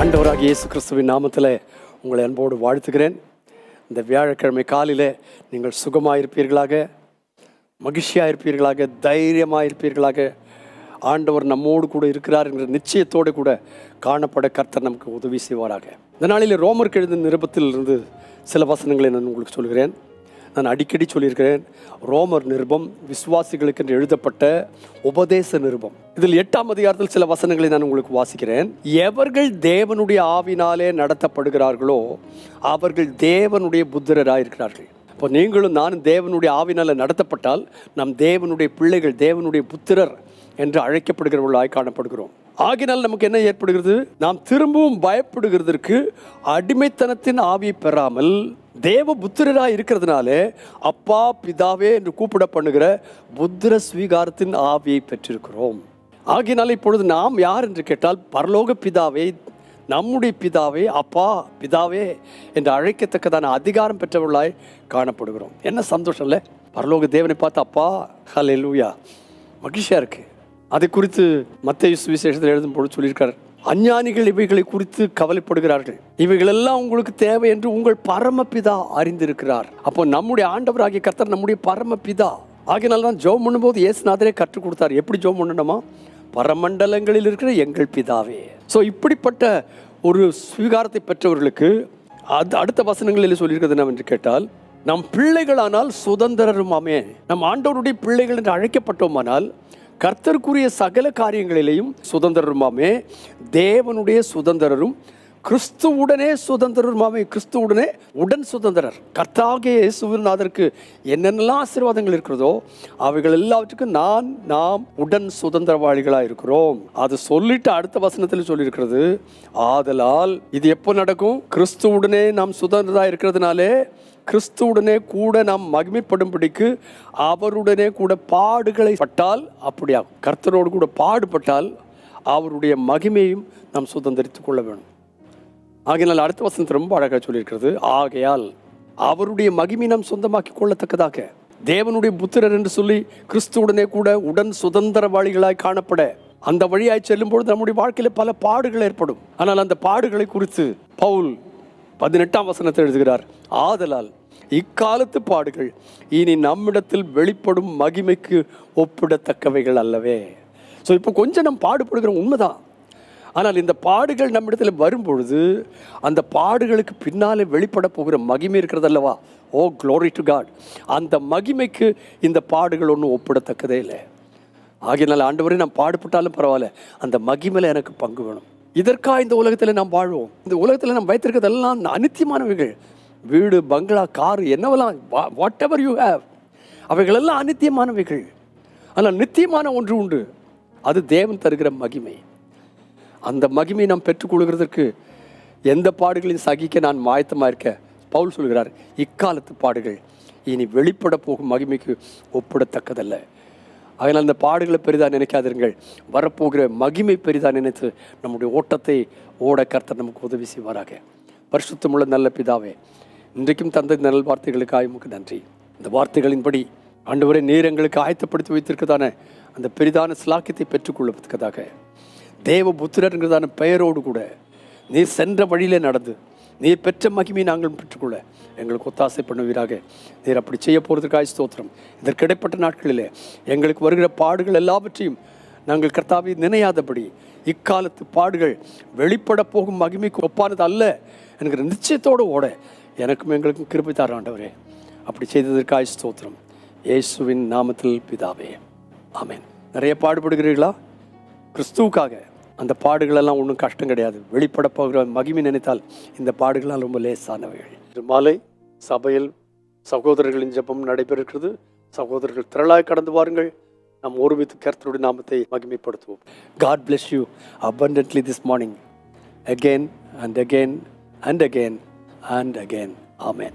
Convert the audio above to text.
அண்டவராக இயேசு கிறிஸ்துவின் நாமத்தில் உங்களை அன்போடு வாழ்த்துகிறேன். இந்த வியாழக்கிழமை காலையில் நீங்கள் சுகமாக இருப்பீர்களாக மகிழ்ச்சியாக இருப்பீர்களாக தைரியமாக இருப்பீர்களாக ஆண்டவர் நம்மோடு கூட இருக்கிறார் என்கிற நிச்சயத்தோடு கூட காணப்பட கர்த்தர் நமக்கு உதவி செய்வாராக. இந்த நாளில் ரோமருக்கு கெழுந்த நிருபத்தில் இருந்து சில வசனங்களை நான் உங்களுக்கு சொல்கிறேன். நான் அடிக்கடி சொல்லியிருக்கிறேன் ரோமர் நிருபம் விசுவாசிகளுக்கு என்று எழுதப்பட்ட உபதேச நிருபம். இதில் எட்டாம் அதிகாரத்தில் சில வசனங்களை நான் உங்களுக்கு வாசிக்கிறேன். எவர்கள் தேவனுடைய ஆவினாலே நடத்தப்படுகிறார்களோ அவர்கள் தேவனுடைய புத்திரராக இருக்கிறார்கள் இப்போ நீங்களும் நானும் தேவனுடைய ஆவினால் நடத்தப்பட்டால் நம் தேவனுடைய பிள்ளைகள் தேவனுடைய புத்திரர் என்று அழைக்கப்படுகிறவர்களாய் காணப்படுகிறோம். ஆகினால் நமக்கு என்ன ஏற்படுகிறது? நாம் திரும்பவும் பயப்படுகிறதற்கு அடிமைத்தனத்தின் ஆவியை பெறாமல் தேவ புத்திரராக இருக்கிறதுனால அப்பா பிதாவே என்று கூப்பிட பண்ணுகிற புத்திர ஸ்வீகாரத்தின் ஆவியை பெற்றிருக்கிறோம். ஆகினால் இப்பொழுது நாம் யார் என்று கேட்டால் பரலோக பிதாவை நம்முடைய பிதாவே அப்பா பிதாவே என்று அழைக்கத்தக்கதான அதிகாரம் பெற்றவர்களாய் காணப்படுகிறோம். என்ன சந்தோஷம் இல்லை? பரலோக தேவனை பார்த்து அப்பா ஹலே லூயா மகிழ்ச்சியாக இருக்குது அதை குறித்து மத்திய சுவிசேஷத்தில் எழுதும் பொழுது சொல்லியிருக்கார். அஞ்ஞானிகள் இவைகளை குறித்து கவலைப்படுகிறார்கள். இவைகளெல்லாம் உங்களுக்கு தேவை என்று உங்கள் பரமபிதா அறிந்திருக்கிறார். அப்போ நம்முடைய ஆண்டவர் ஆகிய கர்த்தர் நம்முடைய பரமபிதா. ஆகினால தான் ஜோம் பண்ணும்போது இயேசுநாதரே கற்றுக் கொடுத்தார். எப்படி ஜோம் பண்ணணுமா? பரமண்டலங்களில் இருக்கிற எங்கள் பிதாவே. ஸோ இப்படிப்பட்ட ஒரு ஸ்வீகாரத்தை பெற்றவர்களுக்கு அது அடுத்த வசனங்களில் சொல்லியிருக்கிறது என்னவென்று கேட்டால் நம் பிள்ளைகளானால் சுதந்திரருமாமே. நம் ஆண்டவருடைய பிள்ளைகள் என்று அழைக்கப்பட்டோமானால் கர்த்தருக்குரிய சகல காரியங்களிலேயும் சுதந்திரருமாமே. தேவனுடைய சுதந்திரரும் கிறிஸ்துவுடனே சுதந்திரருமாமே. கிறிஸ்துவுடனே உடன் சுதந்திரர். கர்த்தாகிய இயேசுவினாதற்கு என்னென்னலாம் ஆசீர்வாதங்கள் இருக்கிறதோ அவைகள் எல்லாவற்றுக்கும் நான் நாம் உடன் சுதந்திரவாளிகளாக இருக்கிறோம். அது சொல்லிட்டு அடுத்த வசனத்தில் சொல்லியிருக்கிறது ஆதலால் இது எப்போ நடக்கும்? கிறிஸ்துவுடனே நாம் சுதந்திரதாக இருக்கிறதுனாலே கிறிஸ்துவுடனே கூட நாம் மகிமைப்படும்படிக்கு அவருடனே கூட பாடுகளை பட்டால் அப்படியாகும் கர்த்தரோடு கூட பாடுபட்டால் அவருடைய மகிமையும் நாம் சுதந்திரித்து கொள்ள வேணும் ஆகையினால் அடுத்த வசனத்தை ரொம்ப அழகாக சொல்லியிருக்கிறது. ஆகையால் அவருடைய மகிமை நாம் சொந்தமாக்கி கொள்ளத்தக்கதாக. தேவனுடைய புத்திரர் என்று சொல்லி கிறிஸ்துவுடனே கூட உடன் சுதந்திரவாளிகளாய் காணப்பட அந்த வழியாய் செல்லும்பொழுது நம்முடைய வாழ்க்கையில் பல பாடுகள் ஏற்படும். ஆனால் அந்த பாடுகளை குறித்து பவுல் பதினெட்டாம் வசனத்தை எழுதுகிறார். ஆதலால் இக்காலத்து பாடுகள் இனி நம்மிடத்தில் வெளிப்படும் மகிமைக்கு ஒப்பிடத்தக்கவைகள் அல்லவே. ஸோ இப்போ கொஞ்சம் நம்ம பாடுபடுகிறோம் உண்மைதான். ஆனால் இந்த பாடுகள் நம்மிடத்தில் வரும்பொழுது அந்த பாடுகளுக்கு பின்னாலே வெளிப்பட போகிற மகிமை இருக்கிறது அல்லவா oh oh, glory to God அந்த மகிமைக்கு இந்த பாடுகள் ஒன்றும் ஒப்பிடத்தக்கதே இல்லை. ஆகினால் ஆண்டு வரை நான் பாடுபட்டாலும் பரவாயில்ல. அந்த மகிமையில் எனக்கு பங்கு வேணும். இதற்காக இந்த உலகத்தில் நாம் வாழ்வோம்? இந்த உலகத்தில் நாம் வைத்திருக்கிறதெல்லாம் அனித்தியமானவைகள் வீடு பங்களா கார் என்னவெல்லாம் வாட் எவர் யூ ஹேவ் அவைகளெல்லாம் அனித்தியமானவைகள் ஆனால் நித்தியமான ஒன்று உண்டு. அது தேவன் தருகிற மகிமை. அந்த மகிமை நாம் பெற்றுக்கொள்கிறதற்கு எந்த பாடுகளையும் சகிக்க நான் மாயத்தமாக இருக்க? பவுல் சொல்கிறார் இக்காலத்து பாடுகள் இனி வெளிப்பட போகும் மகிமைக்கு ஒப்பிடத்தக்கதல்ல. அதனால் அந்த பாடுகளை பெரிதாக நினைக்காதீர்கள் வரப்போகிற மகிமை பெரிதாக நினைத்து நம்முடைய ஓட்டத்தை ஓட கர்த்தர் நமக்கு உதவி செய்வாராக. பரிசுத்தமுள்ள நல்ல பிதாவே இன்றைக்கும் தந்தை நல் வார்த்தைகளுக்காக உமக்கு நன்றி. இந்த வார்த்தைகளின்படி ஆண்டவரை நீர் எங்களுக்கு ஆயத்தப்படுத்தி வைத்திருக்கதான அந்த பெரிதான சிலாக்கியத்தை பெற்றுக்கொள்வதற்கதாக தேவ புத்திரங்கிறதான பெயரோடு கூட நீர் சென்ற வழியிலே நடந்து நீர் பெற்ற மகிமையை நாங்கள் பெற்றுக்கொள்ள எங்களுக்கு ஒத்தாசை பண்ணுவீராக. நீர் அப்படி செய்ய போகிறதுக்காக ஸ்தோத்திரம். இதற்கு இடைப்பட்ட எங்களுக்கு வருகிற பாடுகள் எல்லாவற்றையும் நாங்கள் கர்த்தாவை நினையாதபடி இக்காலத்து பாடுகள் வெளிப்பட போகும் மகிமைக்கு ஒப்பானது அல்ல என்கிற நிச்சயத்தோடு ஓட எனக்கும் எங்களுக்கும் கிருபை தார ஆண்டவரே. அப்படி செய்ததற்காய் ஸ்தோத்திரம். இயேசுவின் நாமத்தில் பிதாவே. ஆமேன். நிறைய பாடுபடுகிறீர்களா? கிறிஸ்துவுக்காக அந்த பாடுகளெல்லாம் ஒன்றும் கஷ்டம் கிடையாது. வெளிப்பட போகிற மகிமை நினைத்தால் இந்த பாடுகள்லாம் ரொம்ப லேசானவைகள். மாலை சபையில் சகோதரர்களின் ஜெபம் நடைபெறுகிறது. சகோதரர்கள் திரளாய் கடந்து வாருங்கள். நாம் ஒருமித்து கருத்தருடைய நாமத்தை மகிமைப்படுத்துவோம். God bless you abundantly this morning again and again and again and again amen